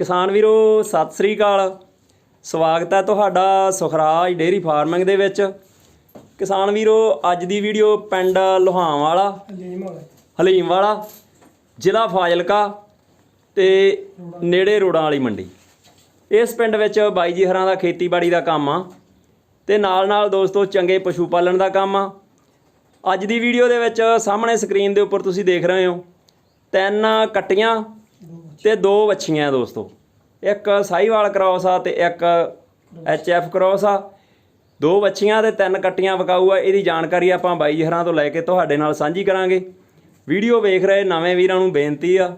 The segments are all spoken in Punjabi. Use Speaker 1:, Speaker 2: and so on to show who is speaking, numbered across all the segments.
Speaker 1: ਕਿਸਾਨ ਵੀਰੋ, ਸਤਿ ਸ੍ਰੀ ਅਕਾਲ। ਸਵਾਗਤ ਹੈ ਤੁਹਾਡਾ ਸੁਖਰਾਜ ਡੇਅਰੀ ਫਾਰਮਿੰਗ ਦੇ ਵਿੱਚ। ਕਿਸਾਨ ਵੀਰੋ, ਅੱਜ ਦੀ ਵੀਡੀਓ ਪਿੰਡ ਲੋਹਾਂ ਵਾਲਾ ਹਲੀਮ ਵਾਲਾ ਜ਼ਿਲ੍ਹਾ ਫਾਜ਼ਿਲਕਾ ਤੇ ਨੇੜੇ ਰੋੜਾਂ ਵਾਲੀ ਮੰਡੀ। ਇਸ ਪਿੰਡ ਵਿੱਚ ਬਾਈ ਜੀ ਹਰਾਂ ਦਾ ਖੇਤੀਬਾੜੀ ਦਾ ਕੰਮ ਆ ਤੇ ਨਾਲ ਨਾਲ ਦੋਸਤੋ ਚੰਗੇ ਪਸ਼ੂ ਪਾਲਣ ਦਾ ਕੰਮ ਆ। ਅੱਜ ਦੀ ਵੀਡੀਓ ਦੇ ਵਿੱਚ ਸਾਹਮਣੇ ਸਕਰੀਨ ਦੇ ਉੱਪਰ ਤੁਸੀਂ ਦੇਖ ਰਹੇ ਹੋ ਤਿੰਨ ਕੱਟੀਆਂ ਤੇ ਦੋ ਵੱਛੀਆਂ ਦੋਸਤੋ। ਇੱਕ ਸਾਈਵਾਲ ਕ੍ਰਾਸ ਆ ਤੇ ਇੱਕ ਐਚ ਐਫ ਕ੍ਰਾਸ ਆ। ਦੋ ਵੱਛੀਆਂ ਤੇ ਤਿੰਨ ਕੱਟੀਆਂ ਵਿਕਾਊ ਆ, ਇਹਦੀ ਜਾਣਕਾਰੀ ਆਪਾਂ ਬਾਈ ਜੀ ਹਰਾਂ ਤੋਂ ਲੈ ਕੇ ਤੁਹਾਡੇ ਨਾਲ ਸਾਂਝੀ ਕਰਾਂਗੇ। ਵੀਡੀਓ ਵੇਖ ਰਹੇ ਨਵੇਂ ਵੀਰਾਂ ਨੂੰ ਬੇਨਤੀ ਆ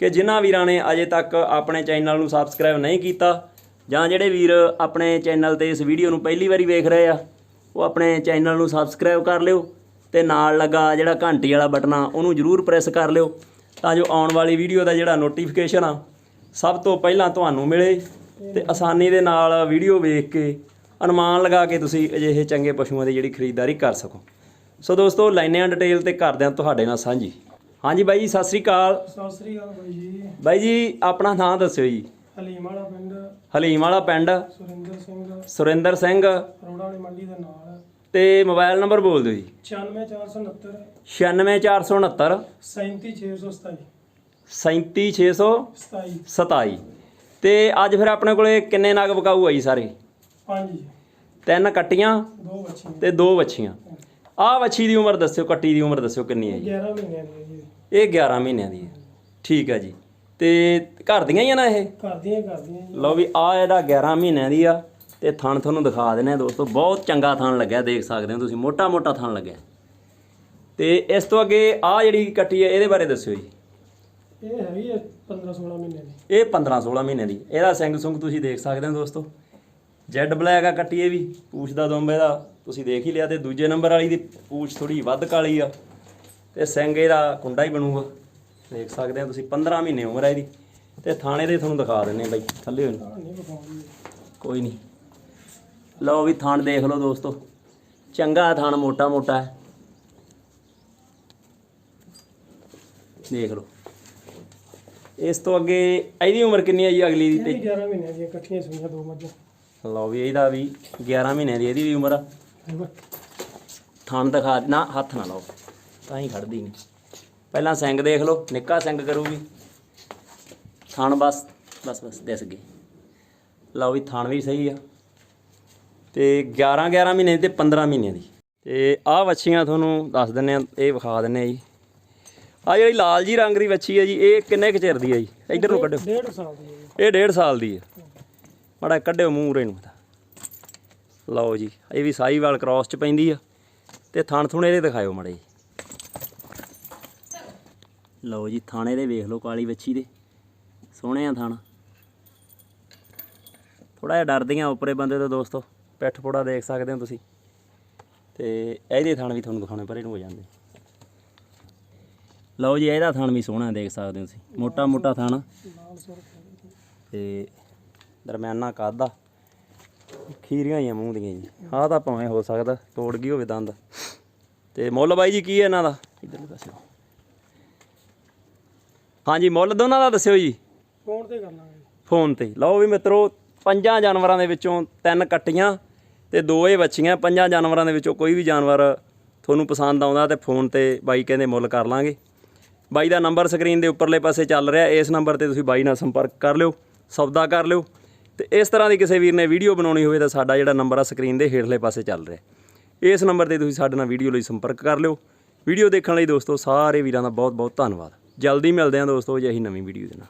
Speaker 1: ਕਿ ਜਿਨ੍ਹਾਂ ਵੀਰਾਂ ਨੇ ਅਜੇ ਤੱਕ ਆਪਣੇ ਚੈਨਲ ਨੂੰ ਸਬਸਕ੍ਰਾਈਬ ਨਹੀਂ ਕੀਤਾ ਜਾਂ ਜਿਹੜੇ ਵੀਰ ਆਪਣੇ ਚੈਨਲ ਤੇ ਇਸ ਵੀਡੀਓ ਨੂੰ ਪਹਿਲੀ ਵਾਰੀ ਵੇਖ ਰਹੇ ਆ, ਉਹ ਆਪਣੇ ਚੈਨਲ ਨੂੰ ਸਬਸਕ੍ਰਾਈਬ ਕਰ ਲਿਓ ਤੇ ਨਾਲ ਲੱਗਾ ਜਿਹੜਾ ਘੰਟੀ ਵਾਲਾ ਬਟਨ ਆ, ਉਹਨੂੰ ਜਰੂਰ ਪ੍ਰੈਸ ਕਰ ਲਿਓ। ਤਾਂ ਜੋ ਆਉਣ ਵਾਲੀ ਵੀਡੀਓ ਦਾ ਜਿਹੜਾ ਨੋਟੀਫਿਕੇਸ਼ਨ ਆ ਸਭ ਤੋਂ ਪਹਿਲਾਂ ਤੁਹਾਨੂੰ ਮਿਲੇ ਤੇ ਆਸਾਨੀ ਦੇ ਨਾਲ ਵੀਡੀਓ ਵੇਖ ਕੇ ਅਨੁਮਾਨ ਲਗਾ ਕੇ ਤੁਸੀਂ ਅਜਿਹੇ ਚੰਗੇ ਪਸ਼ੂਆਂ ਦੀ ਜਿਹੜੀ ਖਰੀਦਦਾਰੀ ਕਰ ਸਕੋ। ਸੋ ਦੋਸਤੋ ਲਾਈਨਾਂ ਡਿਟੇਲ ਤੇ ਕਰਦੇ ਹਾਂ ਤੁਹਾਡੇ ਨਾਲ ਸਾਂਝੀ। ਹਾਂਜੀ ਬਾਈ ਜੀ ਸਤਿ ਸ੍ਰੀ ਅਕਾਲ।
Speaker 2: ਸਤਿ ਸ੍ਰੀ ਅਕਾਲ ਬਾਈ ਜੀ।
Speaker 1: ਬਾਈ ਜੀ ਆਪਣਾ ਨਾਂ ਦੱਸਿਓ ਜੀ।
Speaker 2: ਹਲੀਮ ਵਾਲਾ ਪਿੰਡ
Speaker 1: ਹਲੀਮ ਵਾਲਾ ਪਿੰਡ।
Speaker 2: ਸੁਰਿੰਦਰ ਸਿੰਘ।
Speaker 1: ਸੁਰਿੰਦਰ ਸਿੰਘ।
Speaker 2: ਰੋੜਾ ਵਾਲੀ ਮੰਡੀ ਦੇ ਨਾਲ।
Speaker 1: ਤੇ ਮੋਬਾਈਲ ਨੰਬਰ ਬੋਲ ਦਿਓ ਜੀ।
Speaker 2: 96469
Speaker 1: 96469
Speaker 2: 37627
Speaker 1: 37627
Speaker 2: 27
Speaker 1: ਤੇ ਅੱਜ ਫਿਰ ਆਪਣੇ ਕੋਲੇ ਕਿੰਨੇ ਨਗ ਵਿਕਾਊ ਆ ਜੀ ਸਾਰੇ?
Speaker 2: ਪੰਜ ਜੀ।
Speaker 1: ਤਿੰਨ ਕੱਟੀਆਂ
Speaker 2: ਦੋ ਬੱਚੇ
Speaker 1: ਤੇ ਦੋ ਵੱਛੀਆਂ। ਆਹ ਵੱਛੀ ਦੀ ਉਮਰ ਦੱਸਿਓ ਕੱਟੀ ਦੀ ਉਮਰ ਦੱਸਿਓ ਕਿੰਨੀ ਹੈ ਜੀ?
Speaker 2: 11 ਮਹੀਨਿਆਂ ਦੀ ਹੈ ਜੀ।
Speaker 1: ਇਹ 11 ਮਹੀਨਿਆਂ ਦੀ ਹੈ ਠੀਕ ਹੈ ਜੀ। ਤੇ ਘਰ ਦੀਆਂ ਹੀ ਆ ਨਾ ਇਹ?
Speaker 2: ਕਰਦੀਆਂ ਕਰਦੀਆਂ ਜੀ
Speaker 1: ਲਓ ਵੀ ਆ ਜਿਹੜਾ 11 ਮਹੀਨਿਆਂ ਦੀ ਆ ਤੇ ਥਣ ਤੁਹਾਨੂੰ ਦਿਖਾ ਆ ਦੋਸਤੋ ਬਹੁਤ ਚੰਗਾ ਥਣ ਲੱਗਿਆ ਦੇਖ ਸਕਦੇ ਹੋ ਤੁਸੀਂ ਮੋਟਾ ਮੋਟਾ ਥਣ ਲੱਗਿਆ। ਤੇ ਇਸ ਤੋਂ ਅੱਗੇ ਆ ਜਿਹੜੀ ਕੱਟੀ ਹੈ ਇਹਦੇ ਬਾਰੇ ਦੱਸਿਓ ਜੀ।
Speaker 2: ਇਹ ਹੈਗੀ ਹੈ 15 16 ਮਹੀਨਿਆਂ ਦੀ।
Speaker 1: ਇਹ 15 16 ਮਹੀਨੇ ਦੀ। ਇਹਦਾ ਸਿੰਘ ਸੁੰਗ ਤੁਸੀਂ ਦੇਖ ਸਕਦੇ ਹੋ ਦੋਸਤੋ। ਜੈਡ ਬਲੈਕ ਆ ਕੱਟੀ ਇਹ ਵੀ ਪੂਛ ਦਾ ਦੁੰਬੇ ਦਾ ਤੁਸੀਂ ਦੇਖ ਹੀ ਲਿਆ ਤੇ ਦੂਜੇ ਨੰਬਰ ਵਾਲੀ ਦੀ ਪੂਛ ਥੋੜੀ ਵੱਧ ਕਾਲੀ ਆ। ਤੇ ਸਿੰਘ ਇਹਦਾ ਕੁੰਡਾ ਹੀ ਬਣੂਗਾ। ਦੇਖ ਸਕਦੇ ਹੋ ਤੁਸੀਂ 15 ਮਹੀਨੇ ਉਮਰ ਹੈ ਇਹਦੀ। ਤੇ ਥਾਣੇ ਦੇ ਤੁਹਾਨੂੰ ਦਿਖਾ ਦਿੰਨੇ ਬਾਈ ਥੱਲੇ ਕੋਈ ਨਹੀਂ। ਲਓ ਵੀ ਥਣ ਦੇਖ ਲਓ ਦੋਸਤੋ। ਚੰਗਾ ਥਣ ਮੋਟਾ ਮੋਟਾ ਹੈ। ਦੇਖ ਲਓ। ਇਸ ਤੋਂ ਅੱਗੇ ਇਹਦੀ ਉਮਰ ਕਿੰਨੀ ਹੈ ਜੀ ਅਗਲੀ ਦੀ
Speaker 2: ਵੀ 11 ਮਹੀਨਿਆਂ ਦੀਆਂ ਇਕੱਠੀਆਂ ਸੁਈਆਂ ਦੋ ਮੱਝਾਂ।
Speaker 1: ਤੇ ਲਓ ਵੀ ਇਹਦਾ ਵੀ 11 ਮਹੀਨੇ ਦੀ ਇਹਦੀ ਵੀ ਉਮਰ ਆ। ਥਣ ਦਿਖਾ ਨਾ ਹੱਥ ਨਾ ਲਾਓ। ਤਾਂ ਹੀ ਖੜਦੀ ਨਹੀਂ। ਪਹਿਲਾਂ ਸਿੰਘ ਦੇਖ ਲਓ ਨਿੱਕਾ ਸਿੰਘ ਕਰੂਗੀ। ਥਣ ਬਸ ਬਸ ਬਸ ਦਿਸ ਗਈ। ਲਓ ਵੀ ਥਣ ਵੀ ਸਹੀ ਆ। ਤੇ 11 11 ਮਹੀਨੇ ਦੀ ਤੇ 15 ਮਹੀਨੇ ਦੀ। ਤੇ ਆਹ ਵੱਛੀਆਂ ਤੁਹਾਨੂੰ ਦੱਸ ਦਿੰਨੇ ਆ ਇਹ ਵਿਖਾ ਦਿੰਨੇ ਆ ਜੀ। ਆ ਜਿਹੜੀ ਲਾਲ ਜੀ ਰੰਗ ਦੀ ਵੱਛੀ ਹੈ ਜੀ ਇਹ ਕਿੰਨੇ ਕੁ ਚਿਰ ਦੀ ਹੈ ਜੀ? ਇੱਧਰ ਨੂੰ ਕੱਢਿਓ
Speaker 2: ਡੇਢ ਸਾਲ ਦੀ ਹੈ
Speaker 1: ਇਹ 1.5 ਸਾਲ ਦੀ ਹੈ। ਮਾੜਾ ਕੱਢਿਓ ਮੂੰਹ ਰੇ ਨੂੰ ਲਓ ਜੀ ਇਹ ਵੀ ਸਾਈਵਾਲ ਕ੍ਰਾਸ ਚ ਪੈਂਦੀ ਆ। ਤੇ ਥਣ ਥੁਣ ਇਹਦੇ ਦਿਖਾਇਓ ਮਾੜੇ ਜੀ। ਲਓ ਜੀ ਥਾਣੇ ਦੇ ਵੇਖ ਲਓ ਕਾਲੀ ਵੱਛੀ ਦੇ। ਸੋਹਣੇ ਆ ਥਣ। ਥੋੜਾ ਜਿਹਾ ਡਰਦੀਆਂ ਉੱਪਰੇ ਬੰਦੇ ਤੋਂ ਦੋਸਤੋ। ਪਿੱਠ ਫੋੜਾ ਦੇਖ ਸਕਦੇ ਹੋ ਤੁਸੀਂ। ਤੇ ਇਹਦੇ ਥਣ ਵੀ ਤੁਹਾਨੂੰ ਦਿਖਾਉਣੇ ਪਰੇ ਨੂੰ ਹੋ ਜਾਂਦੇ। ਲਓ ਜੀ ਇਹਦਾ ਥਣ ਵੀ ਸੋਹਣਾ ਦੇਖ ਸਕਦੇ ਹੋ ਤੁਸੀਂ। ਮੋਟਾ ਮੋਟਾ ਥਣ। ਤੇ ਦਰਮਿਆਨਾ ਕੱਦ ਆ ਖੀਰੀਆਂ ਹੀ ਆ ਮੂੰਹ ਦੀਆਂ ਜੀ। ਆਹ ਤਾਂ ਭਾਵੇਂ ਹੋ ਸਕਦਾ ਤੋੜ ਗਈ ਹੋਵੇ ਦੰਦ। ਤੇ ਮੁੱਲ ਬਾਈ ਜੀ ਕੀ ਹੈ ਇਹਨਾਂ ਦਾ? ਇਧਰ ਦੱਸਿਓ। ਹਾਂਜੀ ਮੁੱਲ ਦੋਨਾਂ ਦਾ ਦੱਸਿਓ ਜੀ।
Speaker 2: ਫੋਨ ਤੇ ਕਰ ਲਾਂਗੇ।
Speaker 1: ਫੋਨ ਤੇ। ਲਓ ਵੀ ਮਿੱਤਰੋ ਪੰਜਾਂ ਜਾਨਵਰਾਂ ਦੇ ਵਿੱਚੋਂ ਤਿੰਨ ਕੱਟੀਆਂ। ਤੇ ਦੋ ਇਹ ਬੱਚੀਆਂ, ਪੰਜਾਂ ਜਾਨਵਰਾਂ ਦੇ ਵਿੱਚੋਂ ਕੋਈ ਵੀ ਜਾਨਵਰ ਤੁਹਾਨੂੰ ਪਸੰਦ ਆਉਂਦਾ ਤੇ ਫੋਨ ਤੇ ਬਾਈ ਕਹਿੰਦੇ ਮੁੱਲ ਕਰ ਲਾਂਗੇ। ਬਾਈ ਦਾ ਨੰਬਰ ਸਕਰੀਨ ਦੇ ਉੱਪਰਲੇ ਪਾਸੇ ਚੱਲ ਰਿਹਾ, ਇਸ ਨੰਬਰ ਤੇ ਤੁਸੀਂ ਬਾਈ ਨਾਲ ਸੰਪਰਕ ਕਰ ਲਿਓ, ਸੌਦਾ ਕਰ ਲਿਓ। ਤੇ ਇਸ ਤਰ੍ਹਾਂ ਦੀ ਕਿਸੇ ਵੀਰ ਨੇ ਵੀਡੀਓ ਬਣਾਉਣੀ ਹੋਵੇ ਤਾਂ ਸਾਡਾ ਜਿਹੜਾ ਨੰਬਰ ਆ ਸਕਰੀਨ ਦੇ ਹੇਠਲੇ ਪਾਸੇ ਚੱਲ ਰਿਹਾ। ਇਸ ਨੰਬਰ ਤੇ ਤੁਸੀਂ ਸਾਡੇ ਨਾਲ ਵੀਡੀਓ ਲਈ ਸੰਪਰਕ ਕਰ ਲਿਓ। ਵੀਡੀਓ ਦੇਖਣ ਲਈ ਦੋਸਤੋ, ਸਾਰੇ ਵੀਰਾਂ ਦਾ ਬਹੁਤ ਬਹੁਤ ਧੰਨਵਾਦ। ਜਲਦੀ ਮਿਲਦੇ ਹਾਂ ਦੋਸਤੋ ਜੇ ਜਿਹੀ ਨਵੀਂ ਵੀਡੀਓ ਦੇ ਨਾਲ।